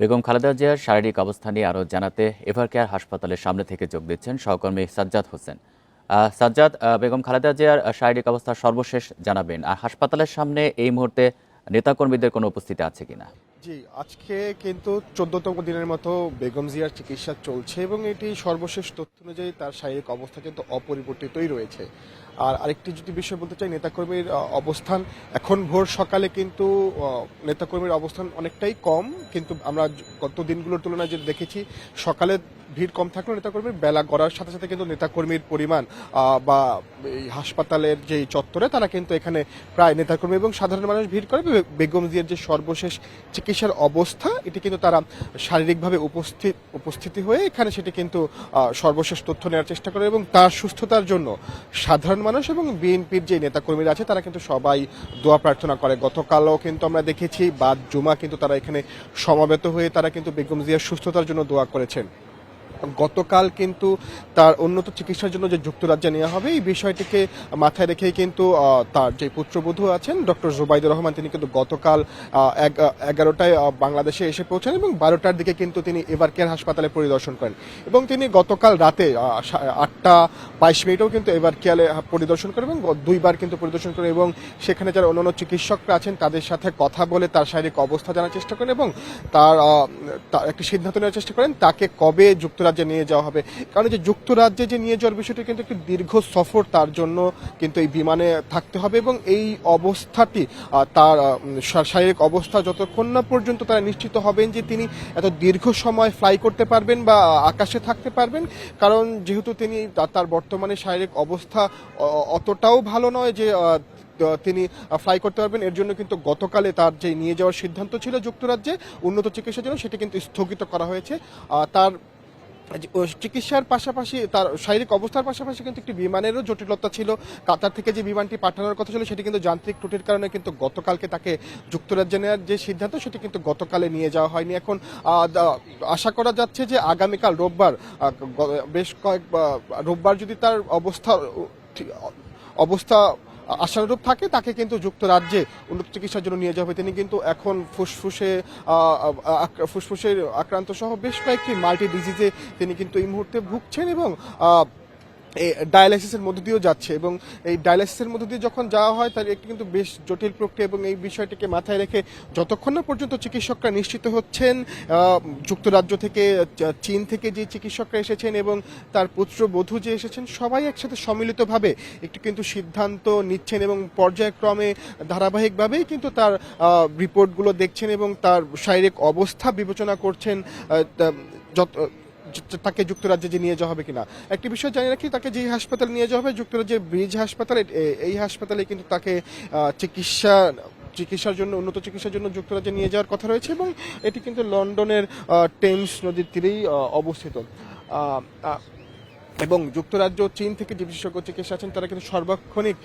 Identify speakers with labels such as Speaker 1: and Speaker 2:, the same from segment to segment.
Speaker 1: বেগম খালেদা জিয়ার শারীরিক অবস্থা নিয়ে আরও জানাতে এভার কেয়ার হাসপাতালের সামনে থেকে যোগ দিচ্ছেন সহকর্মী সাজ্জাদ হোসেন। সাজ্জাদ বেগম খালেদা জিয়ার শারীরিক অবস্থা সর্বশেষ জানাবেন। আর হাসপাতালের সামনে এই মুহূর্তে নেতাকর্মীদের কোনো উপস্থিতি আছে কিনা?
Speaker 2: জি, আজকে কিন্তু চোদ্দতম দিনের মতো বেগম জিয়ার চিকিৎসা চলছে এবং এটি সর্বশেষ তথ্য অনুযায়ী তার শারীরিক অবস্থা কিন্তু অপরিবর্তিতই রয়েছে। আর আরেকটি যদি বিষয় বলতে চাই নেতাকর্মীর অবস্থান এখন ভোর সকালে কিন্তু নেতাকর্মীর অবস্থান অনেকটাই কম কিন্তু আমরা গত দিনগুলোর তুলনায় যে দেখেছি সকালে ভিড় কম থাকলেও নেতাকর্মীর বেলা গড়ার সাথে সাথে কিন্তু নেতাকর্মীর পরিমাণ বা এই হাসপাতালের যে চত্বরে তারা কিন্তু এখানে প্রায় নেতাকর্মী এবং সাধারণ মানুষ ভিড় করে। বেগম জিয়ার যে সর্বশেষ চিকিৎসার অবস্থা এটি কিন্তু তারা শারীরিকভাবে উপস্থিত উপস্থিতি হয়ে এখানে সেটি কিন্তু আহ, সর্বশেষ তথ্য নেওয়ার চেষ্টা করে এবং তার সুস্থতার জন্য সাধারণ মানুষ এবং বিএনপির যে নেতাকর্মীরা আছে, তারা কিন্তু সবাই দোয়া প্রার্থনা করে। গতকালও কিন্তু আমরা দেখেছি, বাদ জুমা কিন্তু তারা এখানে সমাবেত হয়ে তারা কিন্তু বেগম জিয়ার সুস্থতার জন্য দোয়া করেছেন। গতকাল কিন্তু তার উন্নত চিকিৎসার জন্য যে যুক্তরাজ্যে নেওয়া হবে, এই বিষয়টিকে মাথায় রেখেই কিন্তু তার যে পুত্রবধূ আছেন, ডক্টর জুবাইদুর রহমান, তিনি কিন্তু গতকাল এগ- এগারোটায় বাংলাদেশে এসে পৌঁছান এবং বারোটার দিকে কিন্তু তিনি এভার কেয়ার হাসপাতালে পরিদর্শন করেন এবং তিনি গতকাল রাতে আটটা বাইশ মিনিটেও কিন্তু এভার কেয়ারে পরিদর্শন করেন এবং দুইবার কিন্তু পরিদর্শন করেন এবং সেখানে যারা অন্যান্য চিকিৎসকরা আছেন, তাদের সাথে কথা বলে তার শারীরিক অবস্থা জানার চেষ্টা করেন এবং তার একটি সিদ্ধান্ত নেওয়ার চেষ্টা করেন তাকে কবে যুক্তরাজ্যে নিয়ে যাওয়া হবে। কারণ যে যুক্তরাজ্যে যে নিয়ে যাওয়ার বিষয়টি কিন্তু একটি দীর্ঘ সফর, তার জন্য কিন্তু এই বিমানে থাকতে হবে এবং এই অবস্থাটি তার শারীরিক অবস্থা যতক্ষণ না পর্যন্ত তারা নিশ্চিত হবেন যে তিনি এত দীর্ঘ সময় ফ্লাই করতে পারবেন বা আকাশে থাকতে পারবেন। কারণ যেহেতু তিনি তার বর্তমানে শারীরিক অবস্থা অতটাও ভালো নয় যে তিনি ফ্লাই করতে পারবেন। এর জন্য কিন্তু গতকালে তার যে নিয়ে যাওয়ার সিদ্ধান্ত ছিল যুক্তরাজ্যে, উন্নত চিকিৎসার জন্য সেটি কিন্তু স্থগিত করা হয়েছে। তার চিকিৎসার পাশাপাশি তার শারীরিক অবস্থার পাশাপাশি কিন্তু একটি বিমানেরও জটিলতা ছিল। কাতার থেকে যে বিমানটি পাঠানোর কথা ছিল, সেটি কিন্তু যান্ত্রিক ত্রুটির কারণে কিন্তু গতকালকে তাকে যুক্তরাজ্যে নেওয়ার যে সিদ্ধান্ত, সেটি কিন্তু গতকালে নিয়ে যাওয়া হয়নি। এখন আশা করা যাচ্ছে যে আগামীকাল রোববার বেশ কয়েক রোববার যদি তার অবস্থা অবস্থা আশানুরূপ থাকে, তাকে কিন্তু যুক্তরাজ্যে উন্নত চিকিৎসার জন্য নিয়ে যাওয়া যাবে তিনি কিন্তু এখন ফুসফুসে ফুসফুসের আক্রান্ত সহ বেশ কয়েকটি মাল্টি ডিজিজে তিনি কিন্তু এই মুহূর্তে ভুগছেন এবং ডায়ালাইসিসের মধ্য দিয়েও যাচ্ছে এবং এই ডায়ালাইসিসের মধ্য দিয়ে যখন যাওয়া হয়, তার একটি কিন্তু বেশ জটিল প্রক্রিয়া এবং এই বিষয়টিকে মাথায় রেখে যতক্ষণ না পর্যন্ত চিকিৎসকরা নিশ্চিত হচ্ছেন যুক্তরাজ্য থেকে চীন থেকে যে চিকিৎসকরা এসেছেন এবং তার পুত্র বধূ যে এসেছেন, সবাই একসাথে সম্মিলিতভাবে একটি কিন্তু সিদ্ধান্ত নিচ্ছেন এবং পর্যায়ক্রমে ধারাবাহিকভাবেই কিন্তু তার রিপোর্টগুলো দেখছেন এবং তার শারীরিক অবস্থা বিবেচনা করছেন যত তাকে যুক্তরাজ্যে যে নিয়ে যাওয়া হবে কিনা। একটি বিষয় জানি রাখি, তাকে যে হাসপাতালে নিয়ে যাওয়া হবে, যুক্তরাজ্যের ব্রিজ হাসপাতালে এই হাসপাতালে কিন্তু তাকে চিকিৎসা, চিকিৎসার জন্য, উন্নত চিকিৎসার জন্য যুক্তরাজ্যে নিয়ে যাওয়ার কথা রয়েছে এবং এটি কিন্তু লন্ডনের টেমস নদীর তীরেই অবস্থিত। এবং যুক্তরাজ্য চীন থেকে যে বিশেষজ্ঞ চিকিৎসা আছেন, তারা কিন্তু সর্বাক্ষণিক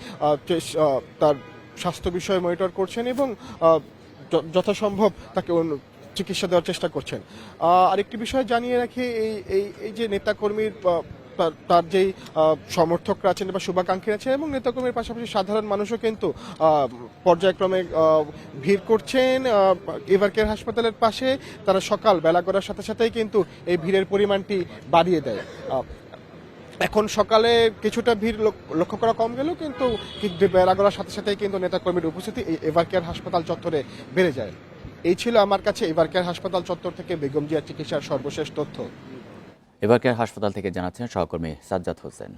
Speaker 2: তার স্বাস্থ্য বিষয়ে মনিটর করছেন এবং যথাসম্ভব তাকে চিকিৎসা দেওয়ার চেষ্টা করছেন। আরেকটি বিষয় জানিয়ে রাখি, এই এই এই যে নেতাকর্মীর তার যেই সমর্থকরা আছেন বা শুভাকাঙ্ক্ষী আছেন এবং নেতাকর্মীর পাশাপাশি সাধারণ মানুষও কিন্তু পর্যায়ক্রমে ভিড় করছেন এভার কেয়ার হাসপাতালের পাশে। তারা সকাল বেলা করার সাথে সাথেই কিন্তু এই ভিড়ের পরিমাণটি বাড়িয়ে দেয়। এখন সকালে কিছুটা ভিড় লক- লক্ষ্য করা কম গেলেও কিন্তু বেলা করার সাথে সাথেই কিন্তু নেতাকর্মীর উপস্থিতি এই এভার হাসপাতাল চত্বরে বেড়ে যায়। এই ছিল আমার কাছে এবারকার হাসপাতাল চত্বর থেকে বেগম জিয়া চিকিৎসার সর্বশেষ তথ্য।
Speaker 1: এবারকার হাসপাতাল থেকে জানাচ্ছেন সহকর্মী সাজ্জাদ হোসেন।